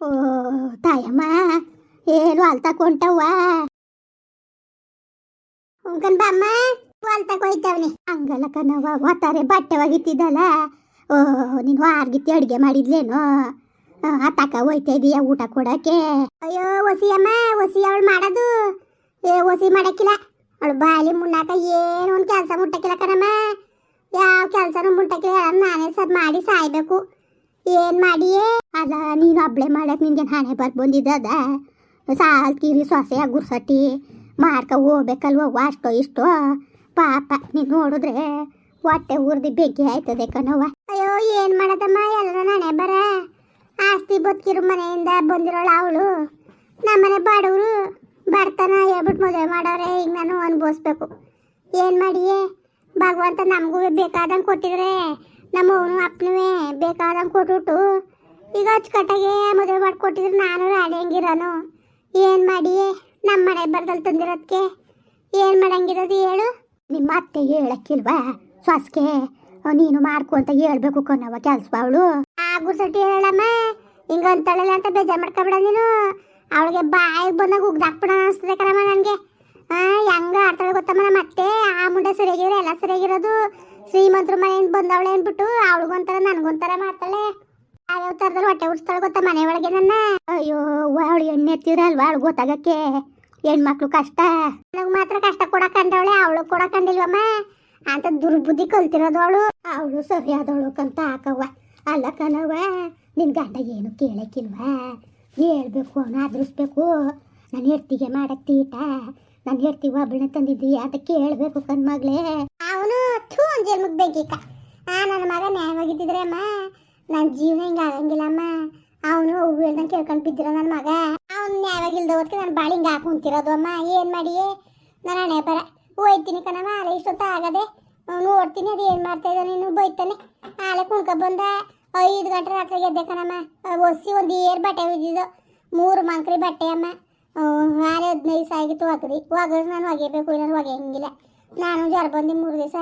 ಓ, ತಾಯಮ್ಮ, ಏನು ಅಲ್ ತಕೊಂಟವ್ವ ಉಂಕನ್ ಬಾಮ್ಮ ಅಲ್ ತಕೊಯ್ತವ್ನಿ ಹಂಗಲ್ಲ ಕಣವ್ವ ಒತ್ತಾರೆ ಬಟ್ಟೆ ಒಗಿತಿದ್ದಲ್ಲ ಓ, ನೀನು ಆರ್ಗಿತ್ತಿ ಅಡುಗೆ ಮಾಡಿದ್ಲೇನು? ಆ ಹೋಯ್ತಾ ಇದೀಯ ಊಟ ಕೊಡಕ್ಕೆ? ಅಯ್ಯೋ, ಒಸಿಯಮ್ಮ, ಒಸಿ ಅವಳು ಮಾಡೋದು. ಏ, ಒಸಿ ಮಾಡಕ್ಕಿಲ್ಲ. ಅವಳು ಬಾಲಿ ಮುನ್ನಾಕ ಏನು ಒಂದು ಕೆಲಸ ಮುಟ್ಟಕ್ಕಿಲ್ಲ ಕಣಮ್ಮ. ಯಾವ ಕೆಲಸನೂ ಮುಟ್ಟಕ್ಕಿಲ್ಲ. ನಾನೇ ಸರ್ ಮಾಡಿ ಸಾಯ್ಬೇಕು. ಏನ್ ಮಾಡಿಯೇ? ಅದ ನೀನು ಅಬ್ಳೆ ಮಾಡಕ್ ನಿನ್ಗೆ ಹಣೆ ಬರ್ ಬಂದಿದ್ದದ? ಸಾಲ್ ಕಿರಿ ಸೊಸೆ ಗುರ್ಸಟ್ಟಿ ಮಾಡ್ಕ ಹೋಗ್ಬೇಕಲ್ವ, ಅಷ್ಟೋ ಇಷ್ಟೋ? ಪಾಪ, ನೀನು ನೋಡಿದ್ರೆ ಹೊಟ್ಟೆ ಉರ್ದಿ ಬೆಂಕಿ ಆಯ್ತದೆ ಕಣವ್ವ. ಅಯ್ಯೋ, ಏನ್ ಮಾಡದಮ್ಮ? ಎಲ್ಲ ನಾನೇ ಬರ? ಆಸ್ತಿ ಬದುಕಿರು ಮನೆಯಿಂದ ಬಂದಿರೋಳು ಅವಳು. ನಮ್ಮನೆ ಬಾಡವ್ರು ಬರ್ತಾನ ಹೇಳ್ಬಿಟ್ಟು ಮದುವೆ ಮಾಡವ್ರೆ ಈಗ ನಾನು ಅನ್ಭವಿಸ್ಬೇಕು. ಏನ್ ಮಾಡಿಯೇ? ಭಗವಂತ ನಮಗೂ ಬೇಕಾದಂಗೆ ಕೊಟ್ಟಿದ್ರೆ ನಮ್ಮ ಅವನು ಅಪ್ಪನವೇ, ಬೇಕಾದಂಗೆ ಈಗ ಅಚ್ಚುಕಟ್ಟಾಗೆ ಮದುವೆ ಮಾಡಿಕೊಟ್ಟಿದ್ರೆ ನಾನು ರಾಡಿ ಹಂಗಿರೋನು. ಏನು ಮಾಡಿ ನಮ್ಮ ಮನೆ ಬರ್ದಲ್ಲಿ ತಂದಿರೋದಕ್ಕೆ ಏನು ಮಾಡಂಗಿರೋದು ಹೇಳು? ನಿಮ್ಮ ಅತ್ತೆ ಹೇಳಕ್ಕಿಲ್ವಾ? ಸ್ವಾಸ್ಗೆ ನೀನು ಮಾಡ್ಕೊ ಅಂತ ಹೇಳ್ಬೇಕು ಕಣವ ಕೆಲಸ ಅವಳು. ಆ ಗುರ್ಸಟ್ಟಿ ಹೇಳಮ್ಮ, ಹಿಂಗ ಅಂತಾಳಲ್ಲ ಅಂತ ಬೇಜಾರು ಮಾಡ್ಕೊಬಿಡ ನೀನು. ಅವಳಿಗೆ ಬಾಯಿಗೆ ಬಂದಾಗ ಉಗ್ದಾಕ್ಬಿಡ ಅನಿಸ್ತದೆ ಕಣಮ್ಮ ನನಗೆ. ಹೆಂಗ ಆಡ್ತಾಳೆ ಗೊತ್ತಮ್ಮ ನಮ್ಮ ಅತ್ತೆ. ಆ ಮುಂಡೆ ಸರಿಯಾಗಿರೋ, ಎಲ್ಲ ಸರಿಯಾಗಿರೋದು. ಶ್ರೀಮಂತರ ಮನೆಯಿಂದ ಬಂದವಳೆ ಅಂದ್ಬಿಟ್ಟು ಅವಳಿಗೊಂಥರ ನನಗೊಂಥರ ಮಾಡ್ತಾಳೆ. ಯಾವ್ಯಾವ ಥರದಲ್ಲಿ ಹೊಟ್ಟೆ ಉಡ್ಸ್ತಾಳೆ ಗೊತ್ತಾ ಮನೆ ಒಳಗೆ ನನ್ನ. ಅಯ್ಯೋ, ಅವಳು ಎಣ್ಣೆ ಎತ್ತಿರಲ್ವಾ ಅವಳು ಗೊತ್ತಾಗಕ್ಕೆ. ಹೆಣ್ಮಕ್ಳು ಕಷ್ಟ. ನನಗೆ ಮಾತ್ರ ಕಷ್ಟ ಕೊಡ ಕಂಡವಳೆ ಅವಳು ಕೊಡ ಕಂಡಿಲ್ವಮ್ಮ ಅಂತ ದುರ್ಬುದ್ಧಿ ಕಲ್ತಿರೋದು ಅವಳು. ಅವಳು ಸರಿಯಾದವಳು ಕಂತ ಹಾಕವ್ವ. ಅಲ್ಲ ಕಣವ್ವ, ನಿನ್ ಗಂಡ ಏನು ಕೇಳಕ್ಕಿಲ್ವಾ? ಹೇಳ್ಬೇಕು, ಅವನು ಆದ್ರಿಸ್ಬೇಕು. ನಾನು ಹೆತ್ತಿಗೆ ಮಾಡಕ್ಕೆ ತೀಟ. ನಾನು ಹೆಡ್ತಿ ಒಬ್ಬಳನ್ನ ತಂದಿದ್ದೀಯ ಅಂತ ಕೇಳಬೇಕು ಕಣ್ಮಗ್ಳೇ ಅವನು ಥೂ ಜನ್ಮಕ್ಕೆ ಬೇಕಿಕ್ಕ ಆ, ನನ್ನ ಮಗ ನ್ಯಾಯವಾಗಿದ್ದಿದ್ರೆ ಅಮ್ಮ ನನ್ನ ಜೀವನ ಹಿಂಗೆ ಆಗಂಗಿಲ್ಲ ಅಮ್ಮ. ಅವನು ಹೂವು ಹೇಳ್ದಂಗೆ ಕೇಳ್ಕೊಂಡು ಬಿದ್ದಿರೋ ನನ್ನ ಮಗ. ಅವ್ನು ನ್ಯಾಯವಾಗಿಲ್ದ ಹೊತ್ತಿಗೆ ನಾನು ಬಾಳಿ ಹಿಂಗೆ ಹಾಕೊಂತಿರೋದು ಅಮ್ಮ. ಏನು ಮಾಡಿ ನಾನು ಹಣೆ ಬರ. ಹೋಯ್ತೀನಿ ಕಣಮ್ಮ ಆಲೆ ಇಷ್ಟೊತ್ತ ಆಗದೆ. ನೋಡ್ತೀನಿ, ಅದು ಏನು ಮಾಡ್ತಾ ಇದ್ದಾನೆ ನೀನು ಬೈತಾನೆ. ಆಲೆ ಕುಣ್ಕ ಬಂದ. ಐದು ಗಂಟೆ ರಾತ್ರಿಗೆ ಗೆದ್ದೆ ಕಣಮ್ಮ. ಒಸಿ ಒಂದು ಏರ್ ಬಟ್ಟೆ ಬಿದ್ದಿದ್ದು ಮೂರು ಮಂಕ್ರಿ ಬಟ್ಟೆ ಅಮ್ಮ. ಆಲೆ ಹದಿನೈದು ದಿವಸ ಆಗಿತ್ತು ಒಗದಿ ಒಗದು ನಾನು ಒಗೆಯಬೇಕು ಇಲ್ಲ ಒಗೆಯಂಗಿಲ್ಲ ನಾನು ಜ್ವರ ಬಂದು ಮೂರು ದಿವಸ.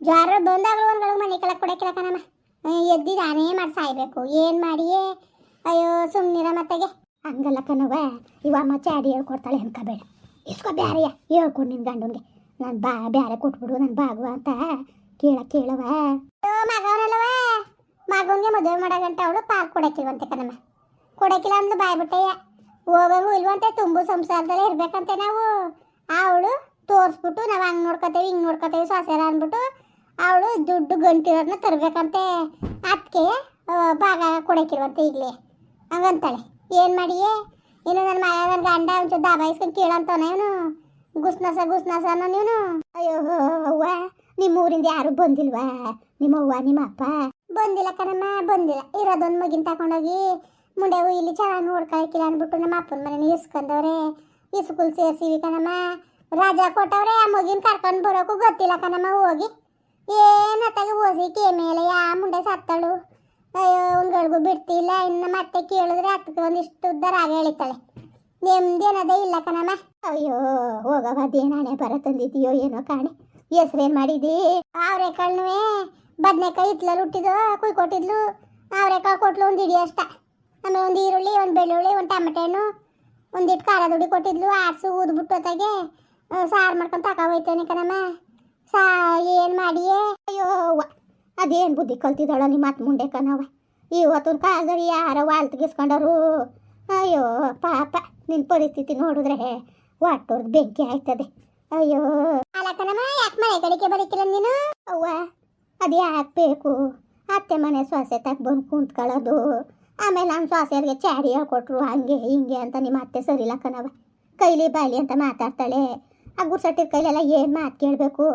ಜ್ವರ ಬಂದಾಗಲೂ ಒಂದ್ಗಳಿಗೆ ಮನೆ ಕೆಳಗೆ ಕೊಡಕ್ಕಿಲ್ಲ ಕಣಮ್ಮ. ಎದ್ದಿ ನಾನೇ ಮಾಡಿ ಸಾಯ್ಬೇಕು. ಏನು ಮಾಡಿಯೇ? ಅಯ್ಯೋ ಸುಮ್ಮನಿರ ಮತ್ತೆಗೆ. ಹಂಗಲ್ಲ ಕಣವ ಮತ್ತೆ ಚಾಡಿ ಹೇಳ್ಕೊಡ್ತಾಳೆ ಅನ್ಕೋಬೇಡ. ಇಸ್ಕೊ ಬ್ಯಾರೆಯ. ಹೇಳ್ಕೊಡು ನಿನ್ನ ಗಂಡನಿಗೆ. ನಾನು ಬಾ, ಬ್ಯಾರೆ ಕೊಟ್ಬಿಡು, ನಾನು ಬಾಗುವ ಅಂತ ಕೇಳ ಕೇಳವ ಮಗವನಲ್ಲವ ಮಗನಿಗೆ ಮದುವೆ ಮಾಡಗಂಟ ಅವಳು ಪಾಕ್ ಕೊಡಕ್ಕಿಲ್ವಂತೆ ಕಣಮ್ಮ. ಕೊಡಕ್ಕಿಲ್ಲ ಅಂದ್ಲು ಬಾಯ್ಬಿಟ್ಟಯ್ಯ. ಹೋಗಂಗು ಇಲ್ವಂತೆ ತುಂಬು ಸಂಸಾರದಲ್ಲೇ ಇರಬೇಕಂತೆ ನಾವು. ಅವಳು ತೋರಿಸ್ಬಿಟ್ಟು ನಾವು ಹಂಗೆ ನೋಡ್ಕೊತೇವೆ, ಹಿಂಗೆ ನೋಡ್ಕೊತೇವೆ ಸೊಸೆರ ಅಂದ್ಬಿಟ್ಟು ಅವಳು ದುಡ್ಡು ಗಂಟಿರೋದನ್ನ ತರಬೇಕಂತೆ. ಅದಕ್ಕೆ ಭಾಗ ಕೊಡಕ್ಕಿರುವಂತೆ ಇಲ್ಲಿ ಹಂಗಂತಾಳೆ. ಏನು ಮಾಡಿಯೇ? ಇನ್ನು ನನ್ನ ಮಗ ನನ್ನ ಗಂಡ ಒಂಚೂರು ದಾಬಾ ಇಸ್ಕೊಂಡು ಕೇಳಂತವನ ಇವನು. ಗುಸ್ನಸ ಗುಸ್ನಸ ನೀನು ಅಯ್ಯೋ, ಅವ್ವ ನಿಮ್ಮ ಊರಿಂದ ಯಾರು ಬಂದಿಲ್ವಾ? ನಿಮ್ಮ ನಿಮ್ಮ ಅಪ್ಪ ಬಂದಿಲ್ಲ ಕಣಮ್ಮ, ಬಂದಿಲ್ಲ. ಇರೋದೊಂದು ಮಗಿನ ತಗೊಂಡೋಗಿ ಮುಂಡೆವು ಇಲ್ಲಿ ಚೆನ್ನಾಗಿ ನೋಡ್ಕೊಳಕ್ಕಿಲ್ಲ ಅಂದ್ಬಿಟ್ಟು ನಮ್ಮ ಅಪ್ಪನ ಮನೇನ ಇಸ್ಕೊಂಡವ್ರೆ ಇಸ್ಕೂಲ್ ಸೇರ್ಸಿವಿ ಕಣಮ್ಮ. ರಾಜ ಕೊಟ್ಟವ್ರೆ, ಆ ಮಗಿನ ಕರ್ಕೊಂಡು ಬರೋಕು ಗೊತ್ತಿಲ್ಲ ಕಣಮ್ಮ ಹೋಗಿ. ಏನತ್ತಾಗಿ ಓಸಿ ಮೇಲೆ ಯಾ ಮುಂಡೆ ಸತ್ತಳು. ಅಯ್ಯೋ ಅವ್ನ್ಗಳಿಗೂ ಬಿಡ್ತಿಲ್ಲ. ಇನ್ನು ಮತ್ತೆ ಕೇಳಿದ್ರೆ ಹತ್ತಕ್ಕೆ ಒಂದಿಷ್ಟು ಉದ್ದಾರ ಆಗ ಹೇಳಿತಾಳೆ. ನೆಮ್ಮದಿ ಅನ್ನೋದೇ ಇಲ್ಲ ಕಣಮ್ಮ. ಅಯ್ಯೋ ಹೋಗವ ನಾನೇ ಬರ ತಂದಿದ್ದೀಯೋ ಏನೋ ಕಾಣೆ. ಹೆಸ್ರೇನು ಮಾಡಿದಿ? ಅವರೆಕಾಳುವೆ ಬದನೆಕಾಯಿ ಇತ್ಲಲ್ಲಿ ಹುಟ್ಟಿದ್ದು ಕುಯ್ಕೊಟ್ಟಿದ್ಲು? ಕೊಟ್ಟಿದ್ಲು ಅವರೆಕಾಳು ಕೊಟ್ಲು ಒಂದು ಅಷ್ಟ. ಆಮೇಲೆ ಒಂದು ಈರುಳ್ಳಿ, ಒಂದು ಬೆಳ್ಳುಳ್ಳಿ, ಒಂದು ಟಮಟೆ ಹಣ್ಣು ಒಂದಿಟ್ಟು ಖಾರ ದುಡಿ ಕೊಟ್ಟಿದ್ಲು ಆರಿಸು ಊದ್ಬಿಟ್ಟು ಹೊತ್ತಾಗೆ ಸಾರು ಮಾಡ್ಕೊಂಡು ತಕ ಹೋಯ್ತಾನೆ ಕಣಮ್ಮ. ಸಾ, ಏನು ಮಾಡಿಯೇ? ಅಯ್ಯೋ ಅದೇನು ಬುದ್ಧಿ ಕಲ್ತಿದ್ದಾಳ ನಿಮ್ಮ ಮತ್ತೆ ಮುಂಡೆ ಕಣವ ಇವತ್ತಿನ ಕಾಲದಲ್ಲಿ ಯಾರೋ ವಾಲ್ ತೆಗಿಸ್ಕೊಂಡರು ಅಯ್ಯೋ, ಪಾಪ ನಿನ್ನ ಪರಿಸ್ಥಿತಿ ನೋಡಿದ್ರೆ ಒಟ್ಟೋರ್ದು ಬೆಂಕಿ ಆಯ್ತದೆ. ಅಯ್ಯೋ. ಅಲಕನಮ್ಮ ಯಾಕೆ ಮನೆ ಕಡೆಗೆ ಬರೀಕಿಲ್ಲ ನೀನು? ಅವ್ವ ಅದು ಯಾಕೆ ಬೇಕು? ಅತ್ತೆ ಮನೆ ಸೊಸೆ ತಕ್ಕ ಬಂದು ಕುಂತ್ಕೊಳ್ಳೋದು. ಆಮೇಲೆ ನಮ್ಮ ಸ್ವಾಸಿಯರಿಗೆ ಚಾಡಿ ಹೇಳ್ಕೊಟ್ರು, ಹಂಗೆ, ಹಿಂಗೆ ಅಂತ ನಿಮ್ಮ ಅತ್ತೆ ಸರಿಲ್ಲ ಕಣವ ಕೈಲಿ ಬಾಲಿ ಅಂತ ಮಾತಾಡ್ತಾಳೆ. ಆ ಗುರ್ಸಟ್ಟಿರ ಕೈಲೆಲ್ಲ ಏನು ಮಾತು ಕೇಳಬೇಕು?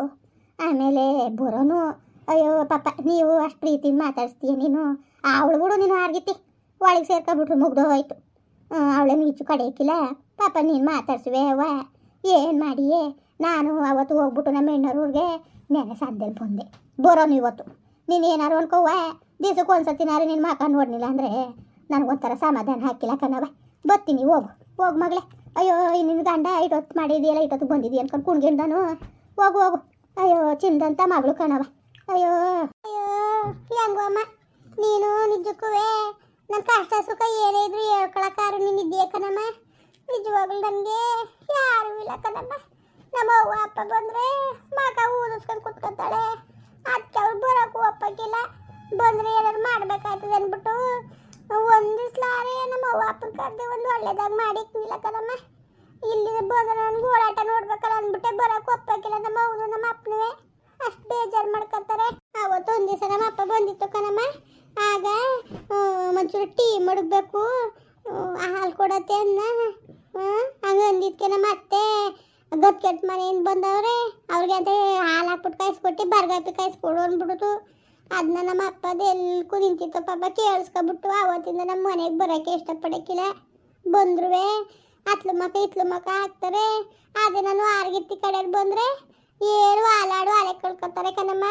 ಆಮೇಲೆ ಬರೋನು, ಅಯ್ಯೋ ಪಾಪ, ನೀವು ಅಷ್ಟು ಪ್ರೀತಿಯಿಂದ ಮಾತಾಡಿಸ್ತೀಯ ನೀನು? ಅವಳು ಬಿಡು ನೀನು ಆರ್ಗಿತಿ. ಒಳಗೆ ಸೇರ್ಕೊಬಿಟ್ರು ಮುಗ್ದು ಹೋಯ್ತು. ಅವಳೇನು ಈಚು ಕಡೆಯಕ್ಕಿಲ್ಲ ಪಾಪ ನೀನು ಮಾತಾಡ್ಸುವೆ ಅವ್ವ. ಏನು ಮಾಡಿಯೇ? ನಾನು ಅವತ್ತು ಹೋಗ್ಬಿಟ್ಟು ನಮ್ಮ ಹೆಣ್ಣರೂರಿಗೆ ನೆನೆ ಸಾಧ್ಯ ಬಂದೆ. ಬರೋನು ಇವತ್ತು. ನೀನು ಏನಾರು ಅನ್ಕೋವ ದಿವ್ಸಕ್ಕೆ ಒಂದ್ಸತಿನಾರು ನಿನ್ನ ಮಾಕ ನೋಡ್ನಿಲ್ಲ ಅಂದರೆ ನನಗೊಂಥರ ಸಮಾಧಾನ ಹಾಕಿಲ್ಲ ಕಣವ ಬರ್ತೀನಿ, ಹೋಗು. ಹೋಗು ಮಗಳೇ. ಅಯ್ಯೋ ನಿನ್ನ ಗಂಡ ಇಟೊತ್ತು ಮಾಡಿದೆಯಲ್ಲ ಇಟೊತ್ತು ಬಂದಿದ್ದೀಯ ಅನ್ಕೊಂಡು ಕುಣ್ಗಿಂದನು ಹೋಗು ಹೋಗು. ಅಯ್ಯೋ, ಚಿಂದಂತ ಮಗಳು ಕಣವ ಅಯ್ಯೋ ಅಯ್ಯೋ, ಹೆಂಗೋ ಅಮ್ಮ? ನೀನು ನಿಜಕ್ಕೂ ನನ್ನ ಕಷ್ಟ ಸುಖ ಏನೇ ಇದ್ರು ಹೇಳ್ಕೊಳಕ್ಕಾರು ನೀನು ಇದೆಯಾ ಕಣಮ್ಮ? ನಿಜವಾಗ್ಲೂ ನನಗೆ ಯಾರೂ ಇಲ್ಲ ಕಣಮ್ಮ. ನಮ್ಮ ಅವ್ವ, ಅಪ್ಪ ಬಂದರೆ ಮಗ ಊದಿಸ್ಕೊಂಡು ಕುತ್ಕೊತಾಳೆ ಅದಕ್ಕೆ ಅವ್ರು ಬರೋಕ್ಕೂ ಒಪ್ಪಕ್ಕಿಲ್ಲ ಬಂದರೆ ಏನಾದ್ರು ಮಾಡ್ಬೇಕಾಯ್ತದೆ ಅಂದ್ಬಿಟ್ಟು ಒಂದು ದಿವ್ಸಲಾರೆ ನಮ್ಮ ಅವ್ವ ಅಪ್ಪನ ಕರೆದೆ ಒಂದು ಒಳ್ಳೇದಾಗಿ ಮಾಡಿ ಕಣಮ್ಮ. ಇಲ್ಲಿ ಬಂದ್ರೆ ನನಗೆ ಓಡಾಟ ನೋಡ್ಬೇಕಲ್ಲ ಅಂದ್ಬಿಟ್ಟೆ ಬರೋಕೆ ಒಪ್ಪಕ್ಕಿಲ್ಲ ನಮ್ಮ ಅವನು ನಮ್ಮ ಅಪ್ಪನವೇ. ಅಷ್ಟು ಬೇಜಾರು ಮಾಡ್ಕೊತಾರೆ ಅವತ್ತು ಒಂದು ದಿವಸ ನಮ್ಮ ಅಪ್ಪ ಬಂದಿತ್ತು ಕಣಮ್ಮ. ಆಗ ಒಂಚೂರು ಟೀ ಮಡಗಬೇಕು. ಹಾಲು ಕೊಡತ್ತೆ ಅನ್ನ. ಹಂಗೆ ಅಂದಿದ್ಕೆ ನಮ್ಮ ಅತ್ತೆ ಗತ್ಕೆಟ್ ಮನೆಯಿಂದ ಬಂದವ್ರೆ. ಅವ್ರಿಗೆ ಅದೇ ಹಾಲು ಹಾಕ್ಬಿಟ್ಟು ಕಾಯಿಸ್ಕೊಟ್ಟು ಬರ್ಗಾಪಿ ಕಾಯಿಸ್ಕೊಡು ಅಂದ್ಬಿಡ್ತು. ಅದನ್ನ ನಮ್ಮ ಅಪ್ಪದ ಎಲ್ಲಿ ನಿಂತಿತ್ತು ಪಾಪ ಕೇಳಿಸ್ಕೊಬಿಟ್ಟು ಅವತ್ತಿಂದ ನಮ್ಮ ಮನೆಗೆ ಬರೋಕ್ಕೆ ಇಷ್ಟಪಡೋಕ್ಕಿಲ್ಲ. ಬಂದ್ರುವೆ, ಅತ್ಲು ಮಕ, ಇತ್ಲು ಮಕ ಹಾಕ್ತಾರೆ. ಅದೇ ನಾನು ಆರ್ಗಿತ್ತಿ ಕಡೆ ಬಂದರೆ ಏನು ಹಾಲಾಡು ಹಾಲೆ ಕಳ್ಕೊತಾರೆ ಕಣಮ್ಮ.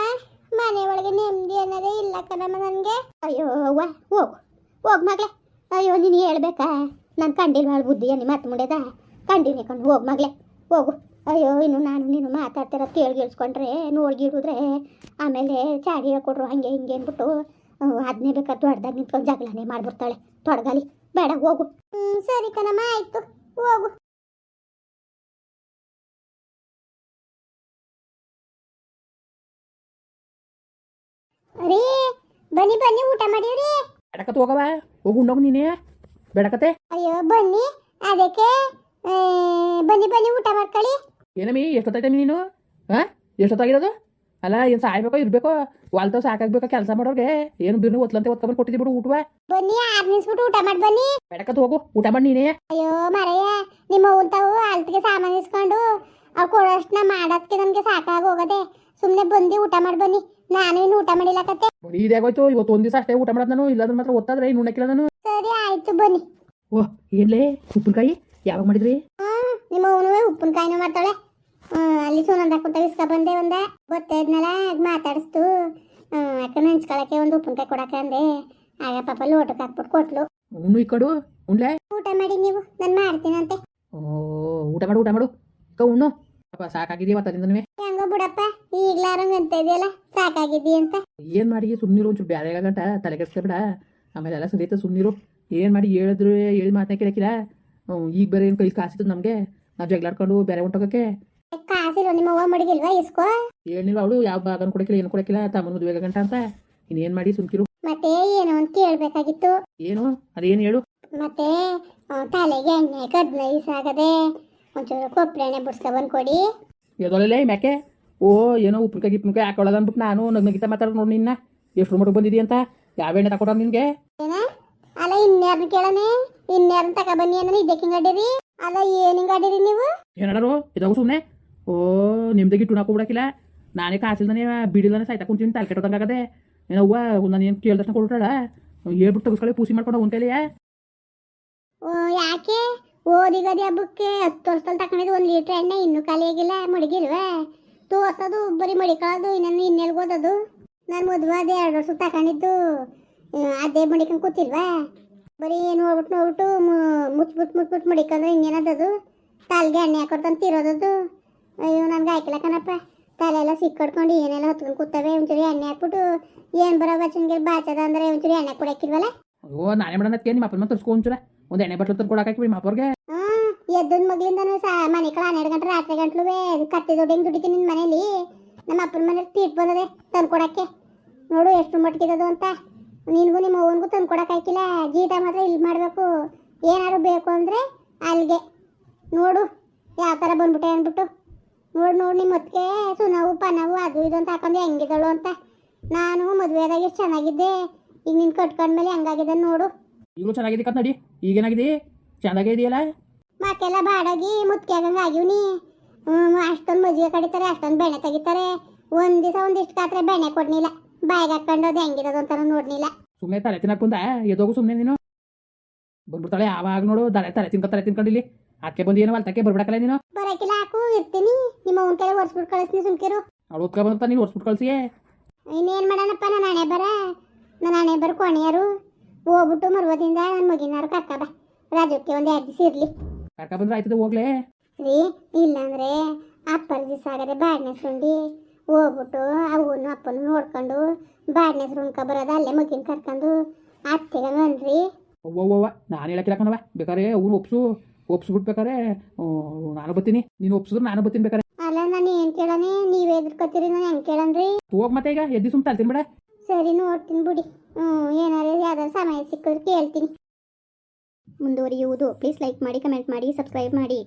ಮನೆ ಒಳಗೆ ನೆಮ್ಮದಿ ಅನ್ನೋದೇ ಇಲ್ಲ ಕಣಮ್ಮ ನನಗೆ. ಅಯ್ಯೋ, ಅವ್ವ ಹೋಗು ಹೋಗ್ ಮಗ್ಲೆ ಅಯ್ಯೋ, ನೀನು ಹೇಳ್ಬೇಕಾ? ನಾನು ಕಂಡಿಲ್ವಾಳ ಬುದ್ಧಿಯ ಬುದ್ಧಿ ನಿಮ್ಮ ಮಾತು ಮುಂಡೆದ? ಕಂಡಿನಿ ಕಣ್, ಹೋಗ್ ಮಗ್ಲೆ ಹೋಗು. ಅಯ್ಯೋ ಇನ್ನು ನಾನು ನೀನು ಮಾತಾಡ್ತಿರೋದು ಕೇಳಿ ಕೇಳಿಸ್ಕೊಂಡ್ರೆ ನೋಡ್ಗಿಡಿದ್ರೆ ಆಮೇಲೆ ಚಾಡಿ ಹೇಳ್ಕೊಡ್ರು ಹಂಗೆ ಹಿಂಗೆ ಅಂದ್ಬಿಟ್ಟು ಅದನ್ನೇ ಬೇಕಾದ್ರೆ ದೊಡ್ಡದಾಗಿ ನಿಂತ್ಕೊಂಡು ಜಗಳನೇ ಮಾಡ್ಬಿಡ್ತಾಳೆ. ತೊಡಗಲಿ ಬೇಡ ಹೋಗು. ಹ್ಞೂ ಸರಿ ಕಣಮ್ಮ ಆಯಿತು ಹೋಗು. ಅರೇ ಬನ್ನಿ ಬನ್ನಿ ಊಟ ಮಾಡಿವ್ರಿ ಬೇಡಕತ್ತೆ ಹೋಗವ ಹೋಗು ಉಣ್ಣೋಗು ನೀನೇ. ಬೇಡಕತ್ತೆ. ಅಯ್ಯೋ ಬನ್ನಿ ಅದಕ್ಕೆ ಬನ್ನಿ ಬನ್ನಿ ಊಟ ಮಾಡ್ಕೊಳ್ಳಿ. ಏನಮ್ಮಿ ಎಷ್ಟೊತ್ತಾಯ್ತಮ್ಮಿ ನೀನು? ಹಾಂ ಎಷ್ಟೊತ್ತಾಗಿರೋದು ಅಲ್ಲ ಏನು ಸಾಯ್ಬೇಕೋ ಇರಬೇಕೋ ವಾಲ್ತಾವ್ ಸಾಕಾಗ್ಬೇಕೋ ಕೆಲಸ ಮಾಡೋರಿಗೆ? ಏನು ಬಿರ್ನು ಒತ್ಲಂತೆ ಒತ್ಕೊಂಡ್ ಕೊಟ್ಟಿದ್ದಿ ಬಿಡು ಊಟವ. ಬನ್ನಿ ಆರ್ ನಿಲ್ಸ್ಬಿಟ್ಟು ಊಟ ಮಾಡಿ ಬನ್ನಿ. ಬೇಡಕತ್ತೆ ಹೋಗು ಊಟ ಮಾಡಿ ನೀನೇ. ಅಯ್ಯೋ ಮರಯ್ಯ ನಿಮ್ಮ ಊಟವು ಅಲ್ತಿಗೆ ಸಾಮಾನು ಇಸ್ಕೊಂಡು ಅವ್ರು ಕೊಡೋಷ್ಟನ್ನ ಮಾಡೋದಕ್ಕೆ ನಮಗೆ ಸಾಕಾಗಿ ಹೋಗದೆ. ಸುಮ್ಮನೆ ಬಂದು ಊಟ ಮಾಡಿ ಬನ್ನಿ. ನಾನು ಇನ್ನು ಊಟ ಮಾಡಿಲ್ಲ ಕತೆ ಬರೀ ಇದಾಗೋಯ್ತು ಇವತ್ತು ಒಂದು ದಿವಸ ಅಷ್ಟೇ ಊಟ ಮಾಡೋದು ನಾನು ಇಲ್ಲಾಂದ್ರೆ ಮಾತ್ರ ಒತ್ತಾದ್ರೆ ಇನ್ನು ಉಣ್ಣಕ್ಕಿಲ್ಲ ನಾನು. ಸರಿ ಆಯ್ತು ಬನ್ನಿ. ಓಹ್ ಏನ್ಲೇ ಉಪ್ಪಿನಕಾಯಿ? ಯಾವಾಗ ಮಾಡಿದ್ರಿ? ನಿಮ್ಮ ಅವನು ಉಪ್ಪಿನಕಾಯಿನೂ ಮಾಡ್ತಾಳೆ. ಅಲ್ಲಿ ಒಂದೊಂದು ಕುಂತ ಇಸ್ಕ ಬಂದೆ ಒಂದ. ಗೊತ್ತಾದ್ನಲ್ಲ ಮಾತಾಡಿಸ್ತು ಯಾಕೆ ನೆಂಚ್ಕೊಳಕ್ಕೆ ಒಂದು ಉಪ್ಪಿನಕಾಯಿ ಕೊಡಕ ಅಂದೆ. ಆಗ ಪಾಪ ಲೋಟಕ್ಕೆ ಹಾಕ್ಬಿಟ್ಟು ಕೊಟ್ಲು. ಉಣ್ಣು ಈ ಕಡು ಉಣ್ಲೆ? ಊಟ ಮಾಡಿ ನೀವು ನಾನು ಮಾಡ್ತೀನಂತೆ. ಓ ಊಟ ಮಾಡು ಊಟ ಮಾಡು. ಅಕ್ಕ ಉಣ್ಣು. ಪಾಪ ಸಾಕಾಗಿದೆಯಾ ಅವತ್ತರಿಂದನೂ ಹೆಂಗೋ ಬಿಡಪ್ಪ ಈಗಲಾರಂಗ ಅಂತ ಇದೆಯಲ್ಲ ಸಾಕಾಗಿದ್ದಿ ಅಂತ. ಏನು ಮಾಡಿ ಸುಮ್ಮನಿರು ಒಂಚೂರು ಬೇರೆ ಗಂಟ ತಲೆ ಕೆಡ್ಸ್ಕೊಬೇಡ. ಆಮೇಲೆ ಎಲ್ಲ ಸರಿಯತ್ತೆ ಸುಮ್ಮನಿರು ಏನ್ ಮಾಡಿ ಹೇಳಿದ್ರು ಹೇಳಿ ಮಾತನ್ನ ಕೇಳಕ್ಕಿಲ್ಲ ಈಗ ಬೇರೆ ಏನು ಕೈ ಕಾಸಿತ್ತು ನಮಗೆ. ನಾವು ಜಗಳಾಡ್ಕೊಂಡು ಬೇರೆ ಹೊಂಟೋಗಕ್ಕೆ ಕಾಸಿಲ್ಲ ನಿಮ್ಮ ಅವ್ವ ಮಡಿಗಿಲ್ವಾ ಇಸ್ಕೋ ಏನಿಲ್ಲ ಅವಳು ಯಾವ ಭಾಗನ ಕೊಡಕಿಲ್ಲ ಏನು ಕೊಡಕಿಲ್ಲ ತಮ್ಮನ ಮದುವೆ ಗಂಟ ಅಂತ. ಇನ್ನೇನು ಮಾಡಿ ಸುಮ್ಕಿರು. ಮತ್ತೆ ಏನೋ ಅಂತ ಕೇಳ್ಬೇಕಾಗಿತ್ತು. ಏನು? ಅದೇನು ಹೇಳು? ಮತ್ತೆ ತಲೆಗೆ ಎಣ್ಣೆ ಕದ್ನೈದು ಸಾಗದೆ ಒಂಚೂರು ಎಣ್ಣೆ ಬಿಡ್ಸ್ಕೊ ಬಂದು ಕೊಡಿ ಎದೊಳಲೇ ಮ್ಯಾಕೆ? ಓ ಏನೋ ಉಪ್ಪಿನಕಾಯಿ ಗಿಪ್ಪಿನಕಾಯಿ ಹಾಕೊಳ್ಳೋದ ಅಂದ್ಬಿಟ್ಟು ನಾನು ನಗ್ನಗಿತ ಮಾತಾಡೋದು ನೋಡಿ ನಿನ್ನ. ಎಷ್ಟು ಮಟ್ಟಿಗೆ ಬಂದಿದ್ದೀಯ ಅಂತ? ಯಾವ ಎಣ್ಣೆ ತಗೊಡೋ ನಿನ್ಗೆ? ಏನ? ಅಲ್ಲ ಇನ್ಯಾರನ್ನ ಕೇಳನೆ? ಇನ್ಯಾರನ್ನ ತಕ ಬನ್ನಿ ಅಂದ್ರೆ ಇದಕ್ಕೆ ಹಿಂಗಡಿರಿ ಅಲ್ಲ ಏನಿಂಗ್ ಹಿಂಗಡಿರಿ ನೀವು? ಏನಾರು ಇದಾವು ಸುಮ್ಮನೆ ಓ ನಿಮ್ದಾಗಿ ಟುಣ ಕೊಡಕ್ಕಿಲ್ಲ ನಾನೇ ಕಾಸಿಲ್ದಾನೆ ಬಿಡಿಲ್ದಾನೆ ಸಾಯ್ತಾ ಕುಂತೀನಿ ತಲೆ ಕೆಟ್ಟೋದಂಗಾಗದೆ ಏನವ್ವ ನಾನು ಏನು ಕೇಳ್ದಷ್ಟು ಕೊಡ್ತಾಳ ಹೇಳ್ಬಿಟ್ಟು ತಗಸ್ಕೊಳ್ಳಿ ಪೂಸಿ ಮಾಡ್ಕೊಂಡು ಕೈಲಿಯ ಓ ಯಾಕೆ ಓದಿಗದಿ ಹಬ್ಬಕ್ಕೆ ಹತ್ತು ವರ್ಷದಲ್ಲಿ ತಕೊಂಡಿದ್ದು ಒಂದು ಲೀಟ್ರ್ ಎಣ್ಣೆ ಇನ್ನೂ ಖಾಲಿ ಆಗಿಲ್ಲ ಮಡಗಿಲ್ವೇ ತೋರ್ಸೋದು ಬರೀ ಮಡಿಕೊಳ್ಳೋದು ಇನ್ನೇನು ಇನ್ನೆಲ್ಗೆ ಓದೋದು ನಾನು ಮದುವೆ ಅದೇ ಎರಡು ವರ್ಷ ತಗೊಂಡಿದ್ದು ಅದೇ ಮಡಿಕೊಂಡು ಕೂತಿಲ್ವಾ ಬರೀ ನೋಡ್ಬಿಟ್ಟು ನೋಡ್ಬಿಟ್ಟು ಮುಚ್ಬಿಟ್ಟು ಮುಚ್ಬಿಟ್ಟು ಮಡಿಕೊಂಡ್ರೆ ಇನ್ನೇನದದು ತಲೆಗೆ ಎಣ್ಣೆ ಹಾಕೊಡ್ತಂತ ತಿರೋದದು ಅಯ್ಯೋ ನನ್ಗೆ ಆಯ್ಕಿಲ್ಲ ಕಣಪ್ಪ. ತಲೆ ಎಲ್ಲ ಸಿಕ್ಕಡ್ಕೊಂಡು ಏನೆಲ್ಲ ಹೊತ್ಕೊಂಡು ಕೂತವೆ ಒಂಚೂರು ಎಣ್ಣೆ ಹಾಕ್ಬಿಟ್ಟು ಏನ್ ಬರೋ ಬಚ್ಚನ್ಗೆ ಬಾಚದ ಅಂದ್ರೆ ಒಂಚೂರು ಎಣ್ಣೆ ಕೊಡಕ್ಕಿಲ್ವಲ್ಲ ಓ ನಾನೇ ಮಾಡೋಣ ತೇನಿ ನಿಮ್ಮ ಮತ್ತೆ ತರ್ಸ್ಕೊ ಒಂಚೂರ. ಒಂದು ಎಣ್ಣೆ ಬಟ್ಲು ತಂದು ಕೊಡಕ್ಕೆ ನಿಮ್ಮ ಎದ್ದ ಮಗ್ಲಿಂದ ಎದ್ದನ್ ಮಗ್ಲಿಂದನೂ ಸಹ ಮನೆ ಕಳ ಹನ್ನೆರಡು ಗಂಟೆ ರಾತ್ರಿ ಗಂಟ್ಲು ಕತ್ತೆ ದೊಡ್ಡ ಹೆಂಗ್ ದುಡಿತೀನಿ ನಿನ್ನ ಮನೇಲಿ? ನಮ್ಮ ಅಪ್ಪನ ಮನೆ ತೀಟ್ ಬಂದದೆ ತಂದು ಕೊಡಕ್ಕೆ ನೋಡು ಎಷ್ಟು ಮಟ್ಕಿದದು ಅಂತ. ನಿನಗೂ ನಿಮ್ಮ ಅವ್ವನಿಗೂ ತಂದು ಹಾಕಿಲ್ಲ. ಜೀತ ಮಾತ್ರ ಇಲ್ಲಿ ಮಾಡಬೇಕು. ಏನಾದ್ರು ಬೇಕು ಅಂದರೆ ಅಲ್ಲಿಗೆ ನೋಡು ಯಾವ ಥರ ಬಂದ್ಬಿಟ್ಟೆ ಅಂದ್ಬಿಟ್ಟು. ನೋಡು ನೋಡಿ ನಿಮ್ಮ ಹೊತ್ತಿಗೆ ಸುನವು ಪನವು ಅದು ಇದು ಅಂತ ಹಾಕೊಂಡು ಹೆಂಗಿದಳು ಅಂತ. ನಾನು ಮದುವೆದಾಗ ಎಷ್ಟು ಚೆನ್ನಾಗಿದ್ದೆ. ಈಗ ನಿನ್ನ ಕಟ್ಕೊಂಡ್ಮೇಲೆ ಹೆಂಗಾಗಿದೆ ನೋಡು. ಈಗ ಚೆನ್ನಾಗಿದೆ ಕತ್ ನಡಿ. ಈಗೇನಾಗಿದೆ? ಚೆನ್ನಾಗೇ ಇದೆಯಲ್ಲ? ಮತ್ತೆಲ್ಲ ಬಾಡಾಗಿ ಮುತ್ಕ್ಯಾಗಂಗೆ ಆಗಿವ್ನಿ ಅಷ್ಟೊಂದು ಮಜ್ಜಿಗೆ ಕಡಿತಾರೆ ಅಷ್ಟೊಂದು ಬೆಣ್ಣೆ ತೆಗಿತಾರೆ. ಒಂದು ದಿವಸ ಒಂದಿಷ್ಟು ಕಾತ್ರೆ ಬೆಣ್ಣೆ ಕೊಡ್ನಿಲ್ಲ. ಬಾಯಿಗೆ ಹಾಕೊಂಡು ಅದು ಹೆಂಗಿರೋದು ಅಂತ ನೋಡ್ನಿಲ್ಲ. ಸುಮ್ಮನೆ ತಲೆ ತಿನ್ನಕ್ಕೆ ಕುಂದ ಎದೋಗು ಸುಮ್ಮನೆ ನೀನು? ಬಂದ್ಬಿಡ್ತಾಳೆ ಆವಾಗ ನೋಡು ತಲೆ ತಲೆ ತಿನ್ಕೊ ತಲೆ ತಿನ್ಕೊಂಡಿಲ್ಲಿ. ಅದಕ್ಕೆ ಬಂದು ಏನೋ ಅಲ್ತಕ್ಕೆ ಬರ್ಬಿಡಕಲ್ಲ ನೀನು? ಬರಕಿಲ್ಲ ಹಾಕು ಇರ್ತೀನಿ. ನಿಮ್ಮ ಅವನ ಕೈ ಒರ್ಸ್ಬಿಟ್ಟು ಕಳಿಸ್ತೀನಿ ಸುಮ್ಕಿರು. ಅವಳು ಉತ್ಕ ಬಂದ ನೀನು ಹೊರ್ಸ್ಬಿಟ್ಟು ಕಳಿಸಿ ಇನ್ನೇನು ಮಾಡೋಣಪ್ಪ ನಾನು ಹಣೆ ಬರ? ನನ್ನ ಹಣೆ ಬರ ಕೊನೆಯರು ಹೋಗ್ಬಿಟ್ಟು ಮರುವದಿಂದ ನನ್ನ ಮಗಿನಾರು ಕರ್ಕ ಬಾ. ರಾಜಕ್ಕೆ ಒಂದು ಎರಡು ದಿವಸ ಇರಲಿ. ಕರ್ಕ ಬಂದ್ರೆ ಆಯ್ತದೆ ಹೋಗ್ಲೇ? ರೀ ಇಲ್ಲಾಂದ್ರೆ ಅಪ್ಪನ ದಿವಸ ಆಗದೆ ಬಾಡ್ನೆ ಸುಂಡಿ ಹೋಗ್ಬಿಟ್ಟು ಅವನು ಅಪ್ಪನ ನೋಡ್ಕೊಂಡು ಬಾಡ್ನೆ ಉಣ್ಕ ಬರೋದ ಅಲ್ಲೇ ಮಗಿನ ಕರ್ಕೊಂಡು. ಅತ್ತೆಗಲ್ರಿ ಅವ್ವವ್ವ ನಾನು ಹೇಳಕ್ಕಿಲ್ಲ ಕಣವ ಬೇಕಾದ್ರೆ ಅವನು ಒಪ್ಸು. ಒಪ್ಸ್ಬಿಟ್ಟು ಬಿಡ್ಬೇಕಾರೆ ಆ, ನಾನು ಬತ್ತೀನಿ ನೀನು ಒಪ್ಸಿದ್ರೆ ನಾನು ಬತ್ತೀನಿ ಬೇಕಾರೆ ಅಲ್ಲ ನಾನು ಏನು ಕೇಳನೆ ನೀವ್ ಎದುರ್ಕೊತೀರಿ ನಾನು ಹೆಂಗ್ ಕೇಳನ್ರಿ ಹೋಗ್ ಮತ್ತೆ ಈಗ ಎದ್ದು ಸುಮ್ ತಲ್ತೀನಿ ಬಿಡ ಸರಿ ನೋಡ್ತೀನಿ ಬಿಡಿ. ಹ್ಮ್ ಏನಾರ ಯಾವ್ದಾರು ಸಮಯ ಸಿಕ್ಕಿದ್ರೆ ಕೇಳ್ತೀನಿ. ಮುಂದುವರಿಯುವುದು. ಪ್ಲೀಸ್ ಲೈಕ್ ಮಾಡಿ ಕಮೆಂಟ್ ಮಾಡಿ ಸಬ್ಸ್ಕ್ರೈಬ್ ಮಾಡಿ.